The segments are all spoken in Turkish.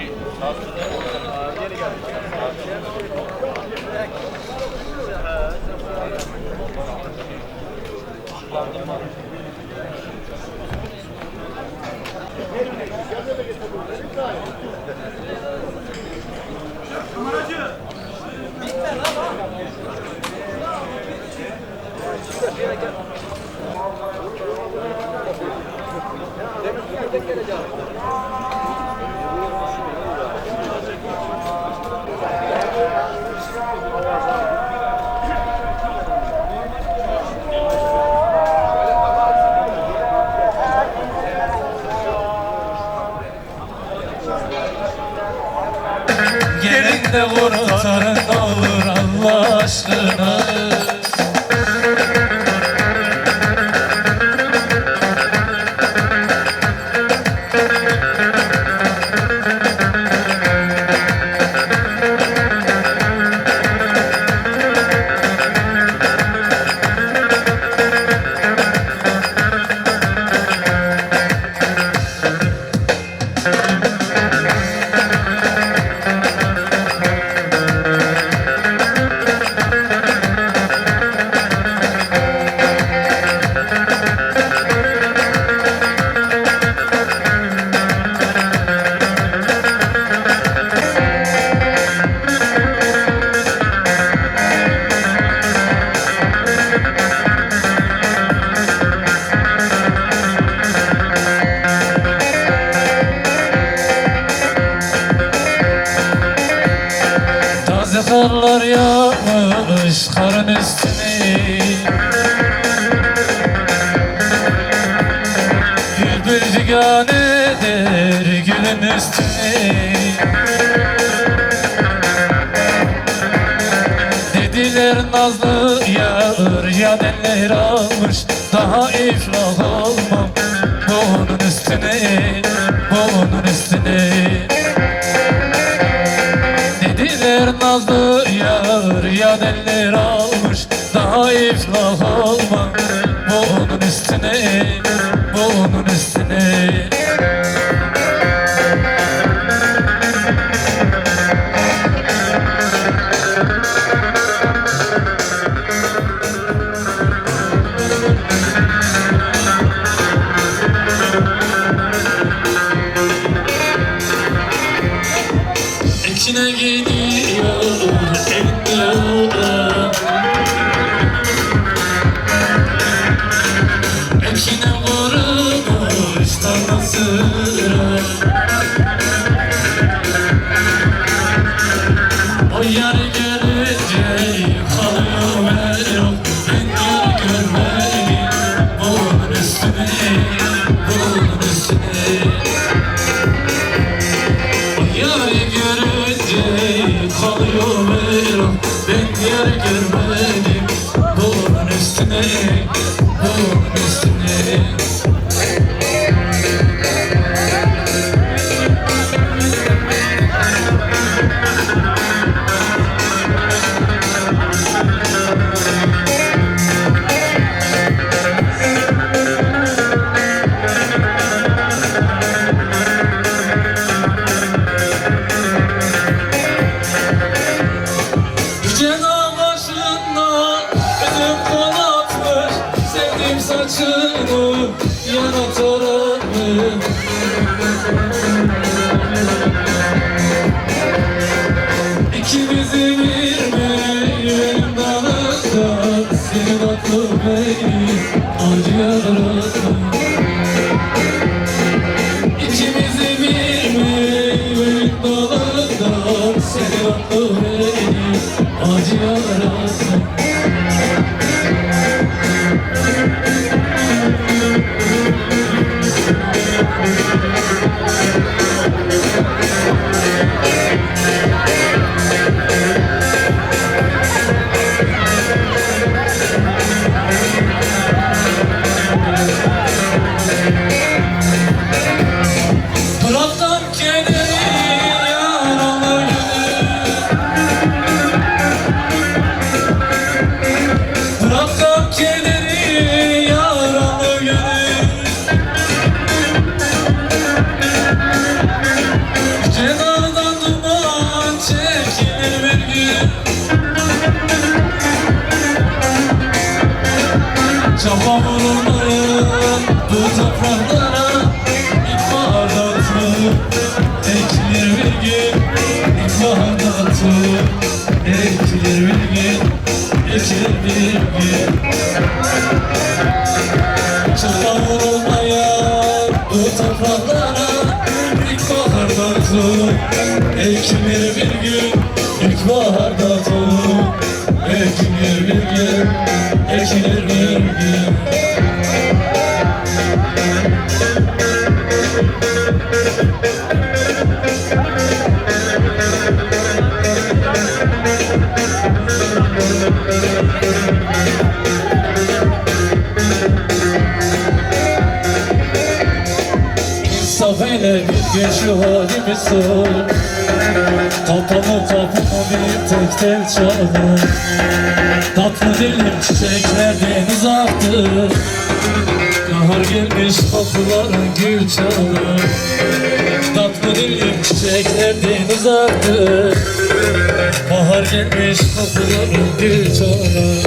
Gelin de kurtarın ne olur Allah aşkına üstüne eder gülün üstüne Dediler nazlı yağır ya eller almış Daha iflah kalıyor merak Ben yar beni acı yarattı İkimizi bir meyvenin dalında Senin aklın beni acı yarattı Ekilir bir gün İlkbaharda tur Ekilir bir gün Ekilir bir gün İnsaf şu halimi sor Kapımı kapımı bir tek tel çalır Tatlı dilim çiçeklerden uzaktır. Bahar gelmiş kapıların gül çalır Tatlı dilim çiçeklerden uzaktır. Bahar gelmiş kapıların gül çalır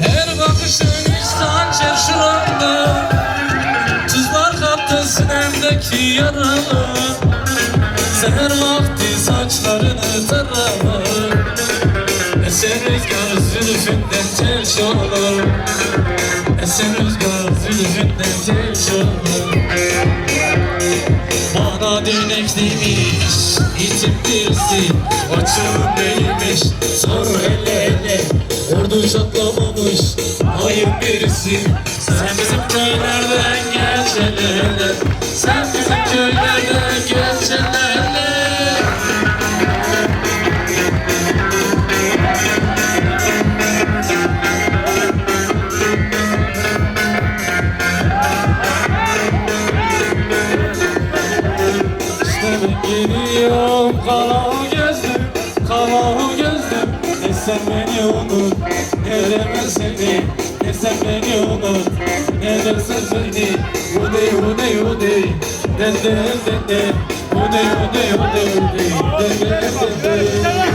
Her bakışın Tuzlar kattı sinemdeki yara Seher vakti saçlarını tarama Esen rüzgar zülfünden tel çalar Esen rüzgar zülfünden tel çalar Bana dönek demiş itim birisi Açığım neymiş sor hele hele Ordu çatlamamış ayın birisi. Sen bizim köylerden geçenlerle Sen bizim köylerden 내는 선생님 우대 우대 오네. 내내 내내 우대 우대 우대 오네. 내내 내내 네, 네, 네,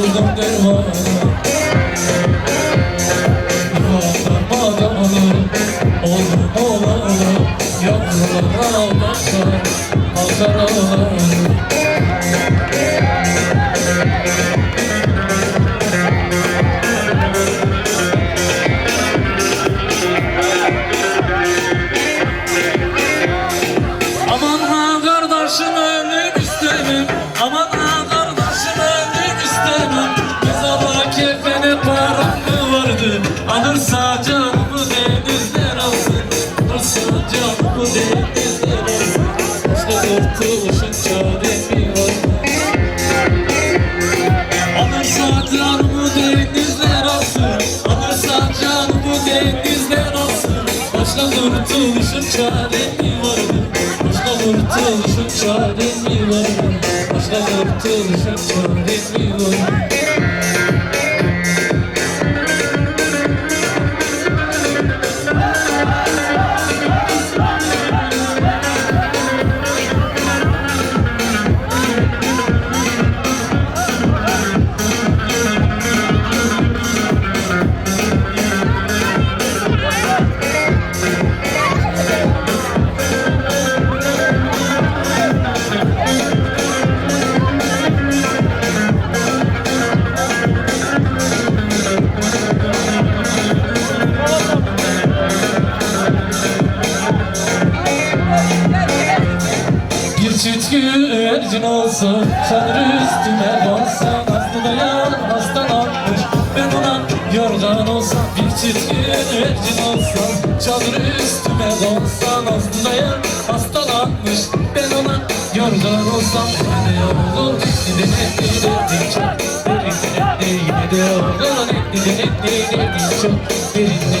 helicopter kurtuluşun çaren mi var? Başka kurtuluşun çaren mi var? Başka kurtuluşun çaren mi var? Olsa Çadır üstüme konsa Nazlı dayan hastalanmış Ben ona yorgan olsam Bir çift güvercin olsa Çadır üstüme konsa Nazlı dayan hastalanmış Ben ona yorgan olsam olur ne derdim çok Derinde yine de olur de ne derdim çok Derinde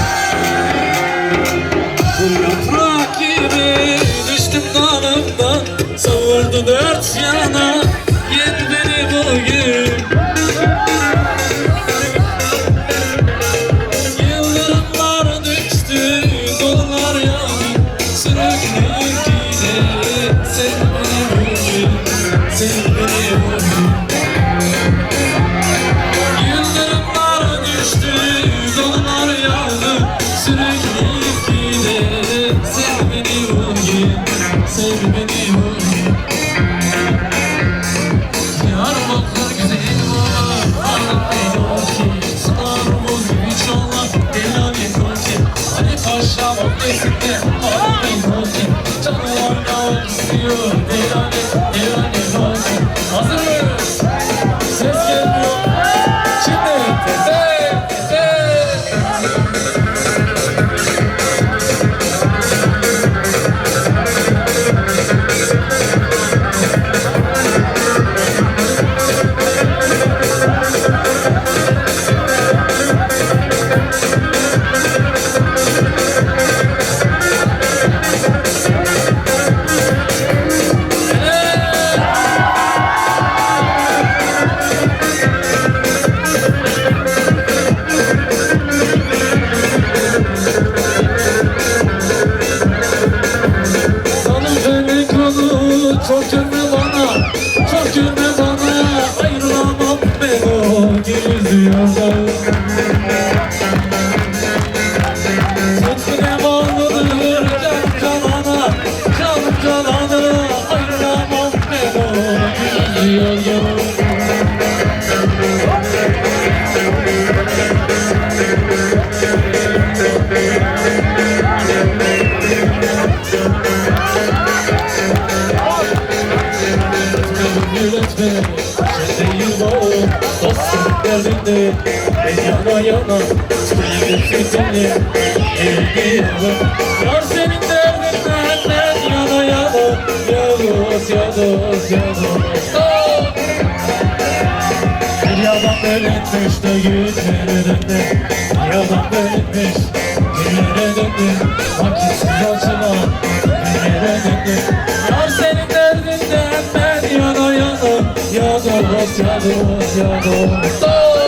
Savurdu dört yana shovel, it's a bit of a motion. Don't wanna know it's you. Yana Yar senin derdinden Ben yana yana. Yavuz yavuz yavuz! Bir yalan belirtmiş de yüzlere döndü. Yalan belirtmiş Günlere döndü. Vakitsiz açılan Günlere döndü. Yar senin derdinden ben yana yana. Yados yados yados Oh!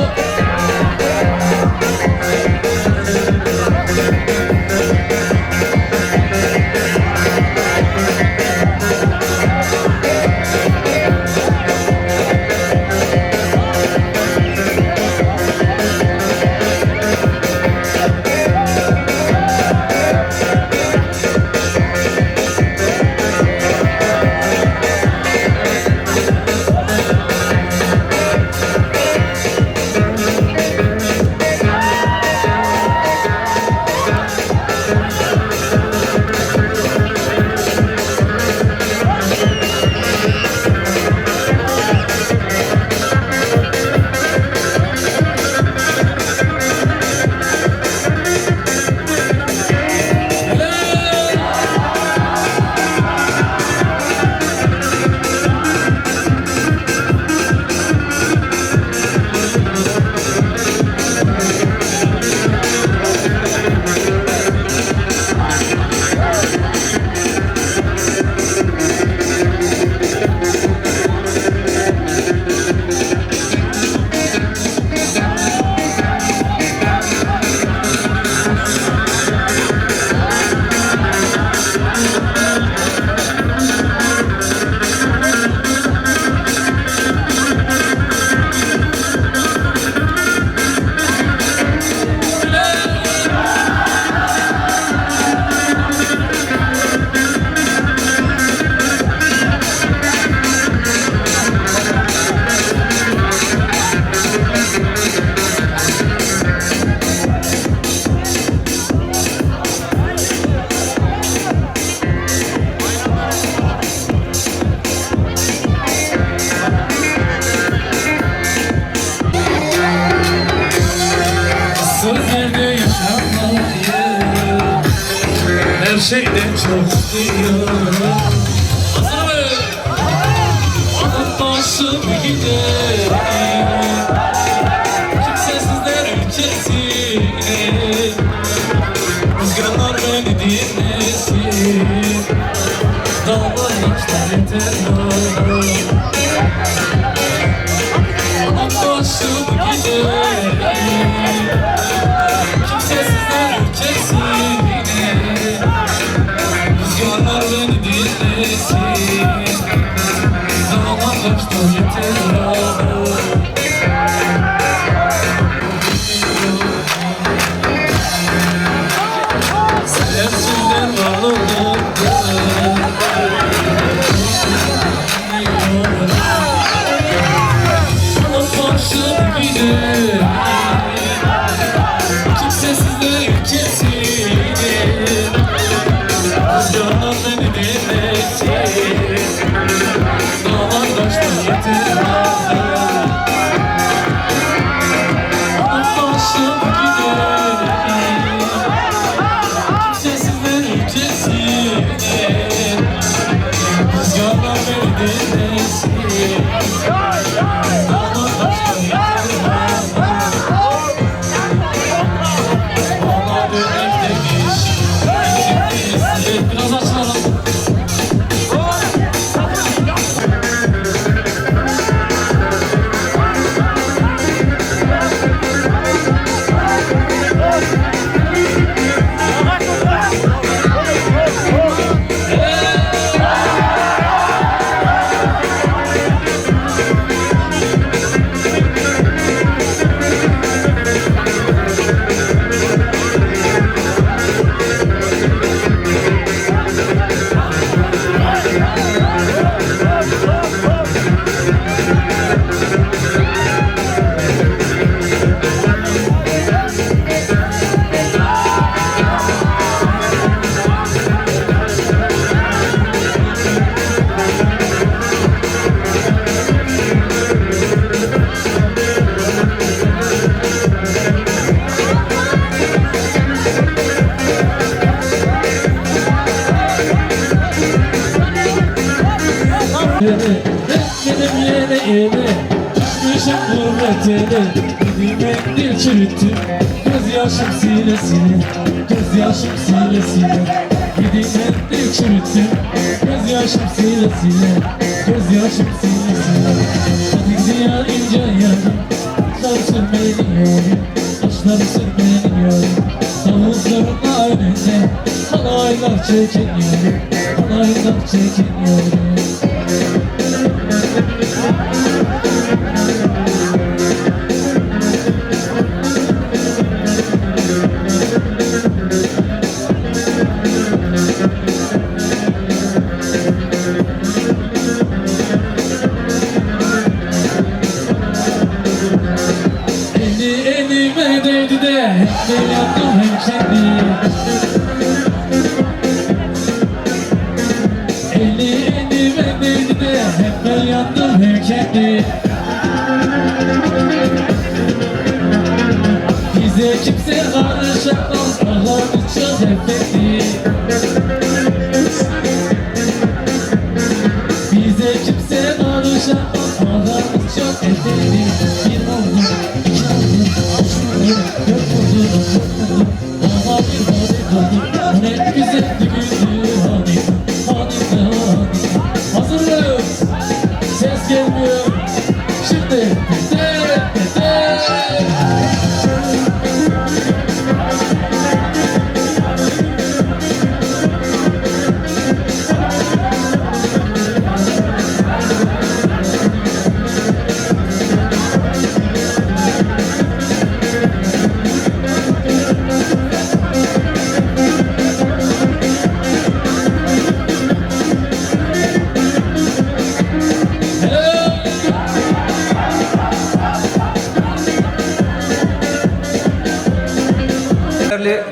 Başım giderim Kimsesizler ülkesine Rüzgarlar beni dinlesin. Dağlar yaşlar yeter Benim yere yere Düşmüşüm gurbetine Gidip dil çürüttüm Göz yaşım sile sile Göz yaşım sile sile Gidip dil çürüttüm Göz yaşım sile sile Göz yaşım sile sile Hadi ziya ince yarım Saçlar sürmeyin yavrum Saçlar sürmeyin yavrum Davulların önünde Halaylar çekin yavrum Halaylar çekin de hem yandım hem kendi Eli elime değdi de hem ben yandım hem kendi Bize kimse karışamaz Allah'ın çok efendi Ama bir hadi, o ne güzeldi güldü Hadi,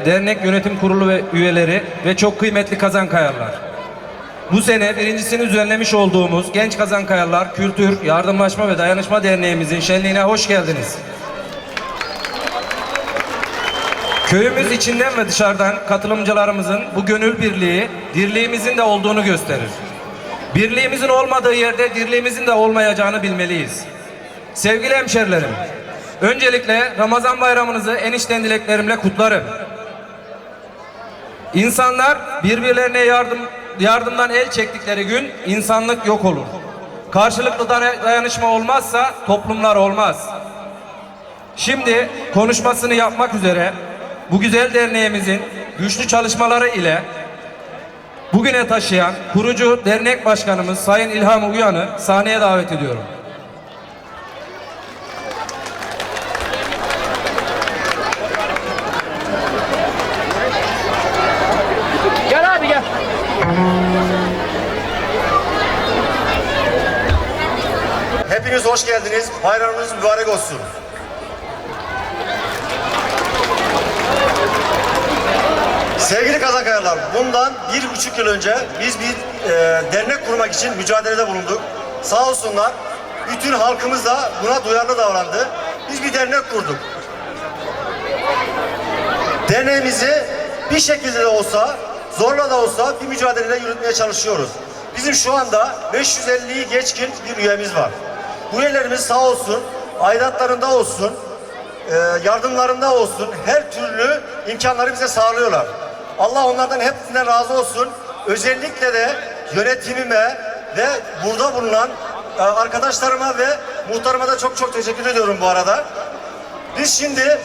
dernek yönetim kurulu ve üyeleri ve çok kıymetli kazankayarlar. Bu sene birincisini düzenlemiş olduğumuz Genç Kazankayarlar Kültür, Yardımlaşma ve Dayanışma Derneğimizin şenliğine hoş geldiniz. Köyümüz içinden ve dışarıdan katılımcılarımızın bu gönül birliği, dirliğimizin de olduğunu gösterir. Birliğimizin olmadığı yerde dirliğimizin de olmayacağını bilmeliyiz. Sevgili hemşerilerim, öncelikle Ramazan bayramınızı enişten dileklerimle kutlarım. İnsanlar birbirlerine yardım yardımdan el çektikleri gün insanlık yok olur. Karşılıklı daya- dayanışma olmazsa toplumlar olmaz. Şimdi konuşmasını yapmak üzere bu güzel derneğimizin güçlü çalışmaları ile bugüne taşıyan kurucu dernek başkanımız Sayın İlham Uyan'ı sahneye davet ediyorum. Hepiniz hoş geldiniz. Bayramınız mübarek olsun. Sevgili Kazakayalar, bundan bir buçuk yıl önce biz bir e, dernek kurmak için mücadelede bulunduk. Sağ olsunlar, bütün halkımız da buna duyarlı davrandı. Biz bir dernek kurduk. Derneğimizi bir şekilde de olsa, zorla da olsa bir mücadeleyle yürütmeye çalışıyoruz. Bizim şu anda 550'yi geçkin bir üyemiz var. Üyelerimiz sağ olsun, aidatlarında olsun, e, yardımlarında olsun her türlü imkanları bize sağlıyorlar. Allah onlardan hepsinden razı olsun. Özellikle de yönetimime ve burada bulunan e, arkadaşlarıma ve muhtarıma da çok çok teşekkür ediyorum bu arada. Biz şimdi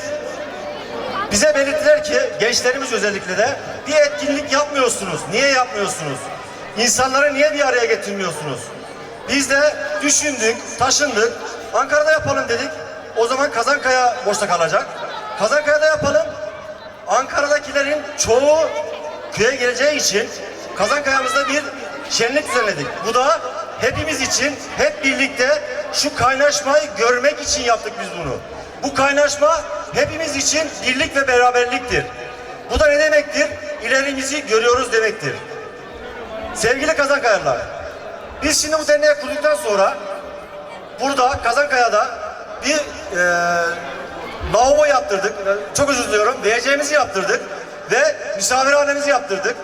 bize belirttiler ki gençlerimiz özellikle de bir etkinlik yapmıyorsunuz. Niye yapmıyorsunuz? İnsanları niye bir araya getirmiyorsunuz? Biz de düşündük, taşındık. Ankara'da yapalım dedik. O zaman Kazankaya boşta kalacak. Kazankaya'da yapalım. Ankara'dakilerin çoğu köye geleceği için Kazankaya'mızda bir şenlik düzenledik. Bu da hepimiz için hep birlikte şu kaynaşmayı görmek için yaptık biz bunu. Bu kaynaşma hepimiz için birlik ve beraberliktir. Bu da ne demektir? İlerimizi görüyoruz demektir. Sevgili Kazankayalılar, biz şimdi bu derneği kurduktan sonra burada Kazankaya'da bir e, lavabo yaptırdık. Çok özür diliyorum. WC'mizi yaptırdık ve misafirhanemizi yaptırdık.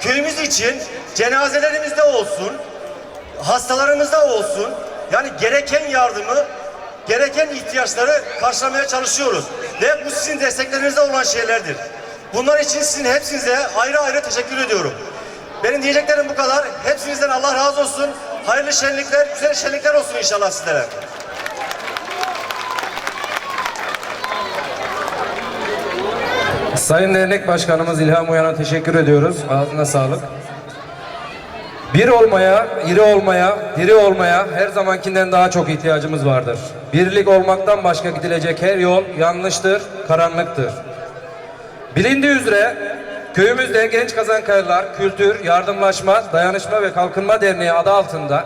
Köyümüz için cenazelerimizde olsun, hastalarımızda olsun yani gereken yardımı, gereken ihtiyaçları karşılamaya çalışıyoruz. Ve bu sizin desteklerinizde olan şeylerdir. Bunlar için sizin hepsinize ayrı ayrı teşekkür ediyorum. Benim diyeceklerim bu kadar. Hepsinizden Allah razı olsun. Hayırlı şenlikler, güzel şenlikler olsun inşallah sizlere. Sayın Dernek Başkanımız İlham Uyan'a teşekkür ediyoruz. Ağzına sağlık. Bir olmaya, iri olmaya, diri olmaya her zamankinden daha çok ihtiyacımız vardır. Birlik olmaktan başka gidilecek her yol yanlıştır, karanlıktır. Bilindiği üzere köyümüzde Genç Kazankayalılar Kültür, Yardımlaşma, Dayanışma ve Kalkınma Derneği adı altında